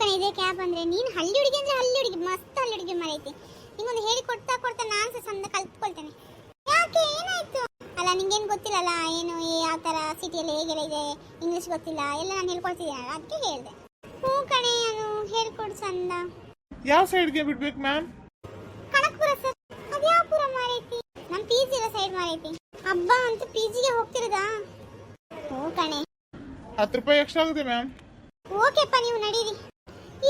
ಕಣೆ ಇದೇ ಕ್ಯಾಬ್ ಅಂದ್ರೆ ನೀನ್ ಹಳ್ಳಿ ಹುಡುಗಿ ಅಂದ್ರೆ ಹಳ್ಳಿ ಹುಡುಗಿ ಮಸ್ತ್ ಹಳ್ಳಿ ಹುಡುಗಿ ಮರೈತಿ. ನಿಂಗೊಂದು ಹೇಳಿ ಕೊಡ್ತಾ ಕೊಡ್ತಾ ನಾನು ಸಹ ಚಂದ ಕಲ್ತ್ಕೊಳ್ತೇನೆ. ಯಾಕೆ ಏನಾಯ್ತು? ಅಲ್ಲ ನಿಂಗೇನು ಗೊತ್ತಿಲ್ಲಲ್ಲ ಏನು ಯಾವ ಥರ ಸಿಟಿಯಲ್ಲಿ ಹೇಗೆಲ್ಲ ಇದೆ ಇಂಗ್ಲಿಷ್ ಗೊತ್ತಿಲ್ಲ ಎಲ್ಲ ನಾನು ಹೇಳ್ಕೊಡ್ತಿದ್ದೀನಲ್ಲ ಅದಕ್ಕೆ ಹೇಳಿದೆ. ಹ್ಞೂ ಕಣೆ ನಾನು ಹೇಳ್ಕೊಡು ಚಂದ ಯಾವ ಸೈಡ್ಗೆ ಬಿಡ್ಬೇಕು ಮ್ಯಾಮ್ ಕನಕಪುರ ಸರ್ ಅದ್ಯಾವ ಪುರ ಮಾರೈತಿ? ನಮ್ಮ ಪಿ ಜಿ ಸೈಡ್ ಮಾರೈತಿ. ಹಬ್ಬ ಅಂತ ಪಿ ಜಿಗೆ ಹೋಗ್ತಿರೋದಾ? ಹ್ಞೂ ಕಣೆ. ಹತ್ತು ರೂಪಾಯಿ ಎಕ್ಸ್ಟ್ರಾ ಆಗುತ್ತೆ ಮ್ಯಾಮ್ ಓಕೆಪ್ಪ ನೀವು ನಡೀರಿ.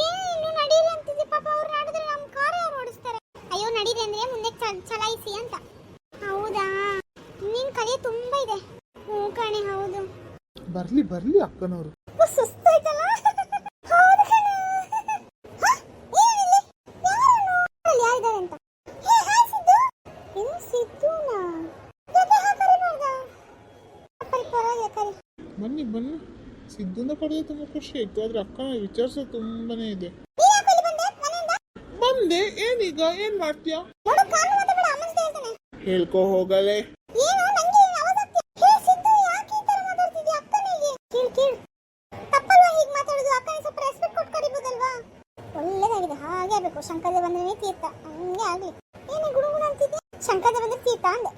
ಏನು ನಡೀರಿ ಅಂತಿದ್ದೆ. ಪಾಪ ಅವ್ರು ನಡೆದ್ರೆ ನಮ್ಮ ಕಾರ್ ಯಾರು ಓಡಿಸ್ತಾರೆ? ಅಯ್ಯೋ ನಡೀರಿ ಅಂದ್ರೆ ಮುಂದೆ ಚಲಾಯಿಸಿ ಅಂತ. ಹೌದಾ? ನಿನ್ ಕಲಿಯ ತುಂಬಾ ಇದೆ. ಹ್ಞೂ ಕಣೆ ಹೌದು. ಬರ್ಲಿ ಬರ್ಲಿ ಅಕ್ಕನವರು. ಸುಸ್ತಾಯ್ತಲ್ಲ? ಹೌದು ಕಣೆ. ಯಾರಿದ್ದಾರೆ ಅಂತ? ಹೇ, ಹಾಯ್ ಸಿದ್ದು. ಏನು ಸಿದ್ದುನಾ? ಯಾಕೆ ಹಾಕರೆ ಮಾಡ್ದ? ಅಪ್ಪರಿ ಪರವಾಗಿಲ್ಲ ಕರಿ. ಬನ್ನಿ ಬನ್ನಿ. ಸಿದ್ಧನ ಪಡೆದ ತುಂಬ ಖುಷಿ ಆಯ್ತು, ಆದ್ರೆ ಅಕ್ಕನ ವಿಚಾರಿಸೋ ತುಂಬಾನೇ ಇದೆ. ಬಂದೆ? ಏನೀಗ, ಏನ್ ಮಾಡ್ತೀಯ. ಹೇಳ್ಕೊ ಹೋಗಲೇ. ಒಳ್ಳೇದಾಗಿದೆ, ಹಾಗೆ ಆಗ್ಬೇಕು. ಶಂಕರದೇವ ಬಂದ್ರೆ ತೀರ್ಥ. ಹಂಗೆ ಆಗ್ಲಿ. ಏನೇ ಗುಡುಗುಡು ಅಂತಿದ್ದೆ ಶಂಕರ ಬಂದ್ರೆ ತೀರ್ಥ ಅಂದೆ.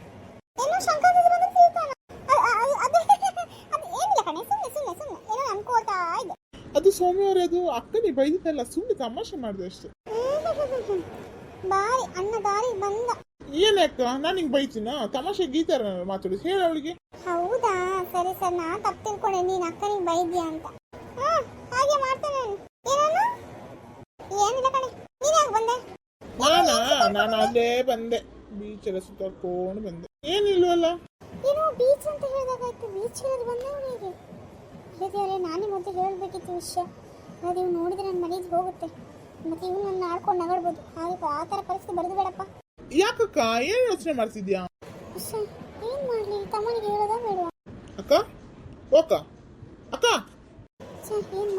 ಏನು ಶಂಕರದೇವ ಬಂದ್ರೆ ತೀರ್ಥ ಅದು ಅದು ಏನಿಲ್ಲ ಕಣೆ ಸುಮ್ಮನೆ ಸುಮ್ಮನೆ ಸುಮ್ಮನೆ ಏನೋ ಅನ್ಕೋತಾ ಇದ್ದೆ ಅದು ಅವರದು ಅದು ಅಕ್ಕನಿ ಬೈದಿದ್ದಲ್ಲ ಸುಮ್ಮನೆ ತಮಾಷೆ ಮಾಡಿದೆ ಅಷ್ಟೇ. ಬಾರಿ ಅಣ್ಣ ದಾರಿ ಬಂದ. ಏನಕ್ಕ ನಾನು ಹಿಂಗ್ ಬೈತೀನ? ತಮಾಷೆ ಗೀತಾರ ಮಾತಾಡಿ ಹೇಳ ಅವಳಿಗೆ. ಹೌದಾ? ಸರಿ ಸರ್ ನಾ ತಪ್ಪು ತಿಳ್ಕೊಂಡೆ ನೀನ್ ಅಕ್ಕನಿಗೆ ಬೈದ್ಯಾ ಅಂತ. ಹ್ಮ್ ಹಾಗೆ ಮಾಡ್ತೇನೆ ನಾನು. ಏನನು ಏನಿಲ್ಲ ಕಣೆ ನೀನ್ ಯಾಕೆ ಬಂದೆ? ನಾನಾ? ನಾನು ಅಲ್ಲೇ ಬಂದೆ. ಬೀಚ್ ಎಲ್ಲ ಸುತ್ತಾಡ್ಕೊಂಡು ಬಂದೆ. ಏನಿಲ್ವಲ್ಲ? ಏನೋ ಬೀಚ್ ಅಂತ ಹೇಳಿದಾಗ ಬೀಚ್ ಹೇಳೋದು ಬಂದೆ ಅವನಿಗೆ ದೇವರೇ ನಾನೇ ಮೊದಲು ಹೇಳಬೇಕಿತ್ತು ವಿಷಯ. ಅದು ಇವ್ನು ನೋಡಿದ್ರೆ ನನ್ನ ಮನೆಗೆ ಹೋಗುತ್ತೆ. ಮತ್ತೆ ಇವ್ನು ನನ್ನ ಆಡ್ಕೊಂಡು ನಗಾಡ್ಬೋದು. ಹಾಗೆ ಆ ಥರ ಪರಿಸ್ಥಿತಿ ಬರೆದು ಬೇಡಪ್ಪ. ಯಾಕಕ್ಕ ಏನು ಯೋಚನೆ ಮಾಡ್ತಿದ್ಯಾ? ಅಷ್ಟೇ ಏನು ಮಾಡಲಿ? ತಮ್ಮನಿಗೆ ಹೇಳೋದ ಬೇಡವಾ? ಅಕ್ಕ ಓಕ ಅಕ್ಕ! ಛೇ ಏನು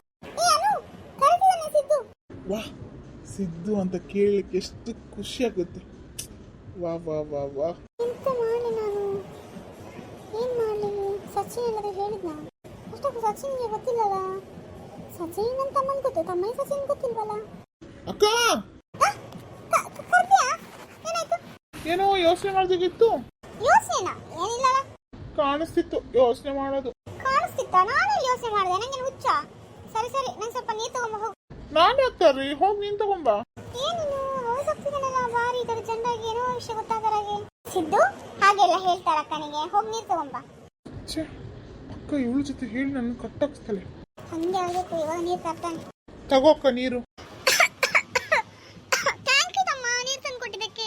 ವಾ ಸಿದ್ದು ಅಂತ ಕೇಳಲಿಕ್ಕೆ ಎಷ್ಟು ಖುಷಿ ಆಗುತ್ತೆ. ವಾ ವಾ ವಾ ವಾ. ಎಂತ ಮಾಡಲಿ ನಾನು? ಏನು ಮಾಡಲಿ? ಸಚಿನ್ ಎಲ್ಲರೂ ಹೇಳಿದ್ನಾ? ಸಚಿನ್ಗೆ ಗೊತ್ತಿಲ್ಲಲ್ಲ? ಸಚಿನ್ ಅಂತ ತಮ್ಮನ ಗೊತ್ತು ತಮ್ಮ ಸಚಿನ್ ಗೊತ್ತಿಲ್ವಲ್ಲ? ಅಕ್ಕ! ಏನೋ ಯೋಚನೆ ಮಾಡ್ಬೇಕಿತ್ತು. ಯೋಚನೆನ? ಏನಿಲ್ಲಲ್ಲ. ಕಾಣಿಸ್ತಿತ್ತು ಯೋಚನೆ ಮಾಡೋದು. ಕಾಣಿಸ್ತಿತ್ತ? ನಾನು ಯೋಚನೆ ಮಾಡಿದೆ. ನಂಗೆ ಹುಚ್ಚ? ಸರಿ ಸರಿ ನಂಗೆ ಸ್ವಲ್ಪ ನೀರು ತಗೊಂಬ ಹೋಗು. ನಾನು ಯಾಕ್ತಾರ್ರಿ ಹೋಗಿ ನೀನ್ ಏನು ಏನಿದು ಹೋಗ್ತಿದ್ದಾನಲ್ಲ ಬಾರಿ ಇದರ ಚೆಂದಾಗಿ ಏನೋ ವಿಷಯ ಗೊತ್ತಾಗರಾಗೆ ಸಿದ್ದು ಹಾಗೆಲ್ಲ ಹೇಳ್ತಾರ ಅಕ್ಕನಿಗೆ ಹೋಗಿ ನೀರು ತಗೊಂಬ. ಛೇ ಅಕ್ಕ ಇವಳ ಜೊತೆ ಹೇಳಿ ನನ್ನ ಕಟ್ಟಾಕ್ಸ್ತಾಳೆ ಹಂಗೆ ಆಗಬೇಕು ಇವಾಗ ನೀರು ತರ್ತಾನೆ. ತಗೋಕ್ಕ ನೀರು. ಥ್ಯಾಂಕ್ ಯು ತಮ್ಮ ನೀರು ತಂದು ಕೊಟ್ಟಿದ್ದಕ್ಕೆ.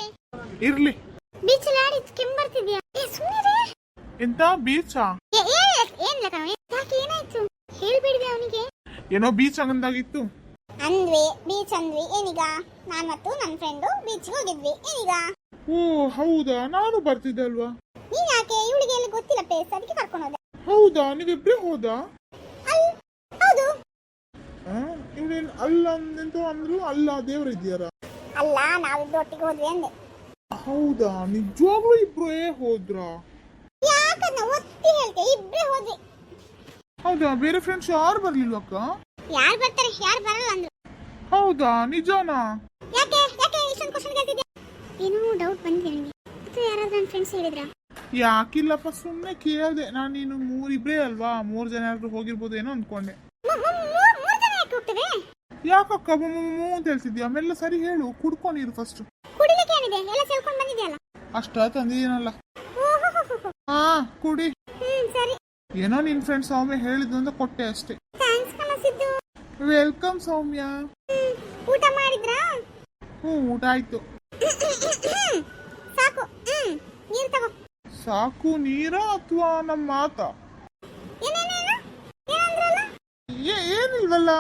ಇರ್ಲಿ. ಬೀಚಲ್ಲಿ ಆಡಿ ಕೆಂಬರ್ತಿದ್ಯಾ ಏ ಸುಮ್ಮನೆ ಎಂತ ಬೀಚಾ ಏನಿಲ್ಲ ಕಣ ಯಾಕೆ ಏನಾಯ್ತು? ಹೇಳ್ಬಿಡಿದೆ ಅವನಿಗೆ. ಏನೋ ಬೀಚ್ ಹಂಗಂದಾಗಿತ್ತು ಅಂದ್ವಿ ಬೀಚ್ ಅಂದ್ವಿ ಏನೀಗ? ನಾನ್ ಮತ್ತು ನನ್ನ ಫ್ರೆಂಡ್ ಬೀಚ್ಗೆ ಹೋಗಿದ್ವಿ ಏನೀಗ? ಓ ಹೌದಾ? ನಾನು ಬರ್ತಿದ್ದೆ ಅಲ್ವಾ? ನೀನ್ ಯಾಕೆ? ಇವಳಿಗೆ ಎಲ್ಲ ಗೊತ್ತಿಲ್ಲ ಪ್ಲೇಸ್ ಅದಕ್ಕೆ ಕರ್ಕೊಂಡು ಹೋದೆ. ಹೌದಾ? ನೀವಿಬ್ರೇ ಹೋದಾ? ಹೌದು. ಇವಳೇನು ಅಲ್ಲ ಅಂದೆಂತ ಅಂದ್ರು ಅಲ್ಲ ದೇವ್ರ ಇದೆಯಾರ ಅಲ್ಲ ನಾವಿಬ್ರು ಒಟ್ಟಿಗೆ ಹೋದ್ವಿ ಅಂದೆ. ಹೌದಾ? ನಿಜವಾಗ್ಲೂ ಇಬ್ರೇ ಹೋದ್ರಾ? ಯಾಕನ್ನ ಒತ್ತಿ ಹೇಳ್ತೆ ಇಬ್ರೇ ಹೋದ್ವಿ. ಹೌದಾ? ಬೇರೆ ಫ್ರೆಂಡ್ಸ್ ಯಾರು ಬರ್ಲಿಲ್ವಕ್ಕ ಯಾರು ಬರ್ತಾರೆ ಯಾರು ಬರಲ್ಲ ಅಂದ್ರು. ಹೌದಾ? ನಿಜಾನಾ? ಯಾಕೆ ಯಾಕೆ ಇಷ್ಟೊಂದು ಕ್ವಶನ್ ಕೇಳ್ತಿದ್ದೆ ಏನೋ ಡೌಟ್ ಬಂದಿದೆ ನನಗೆ ಯಾರಾದ್ರೂ ನನ್ನ ಫ್ರೆಂಡ್ಸ್ ಹೇಳಿದ್ರಾ? ಯಾಕಿಲ್ಲಪ್ಪ ಸುಮ್ಮನೆ ಕೇಳಿದೆ ನಾನು ನೀನು ಮೂರಿಬ್ರೇ ಅಲ್ವಾ? ಮೂರ್ ಜನ ಆದ್ರೂ ಹೋಗಿರ್ಬೋದು ಏನೋ ಅನ್ಕೊಂಡೆ ಯಾಕಕ್ಕ ಮೂ ಅಂತ ಹೇಳ್ತಿದ್ಯಾ? ಆಮೇಲೆ ಸರಿ ಹೇಳು ಕುಡ್ಕೊಂಡಿರು ಫಸ್ಟ್ ಅಷ್ಟ ತಂದಿದ್ದೀನಲ್ಲ ಹಾ ಕುಡಿ. ಏನೋ ನಿನ್ ಫ್ರೆಂಡ್ ಸೌಮ್ಯ ಹೇಳಿದ್ದು ಅಂತ ಕೊಟ್ಟೆ ಅಷ್ಟೇ. ವೆಲ್ಕಮ್ ಸೌಮ್ಯ. ಊಟ ಮಾಡಿದ್ರಾ? ಹ್ಞೂ ಊಟ ಆಯ್ತು. ಸಾಕು. ಹ್ಮ್ ನೀರು ತಗೋ. ಸಾಕು ನೀರಾ ಅಥವಾ ನಮ್ಮ ಮಾತಾ ಏನಿಲ್ವಲ್ಲ.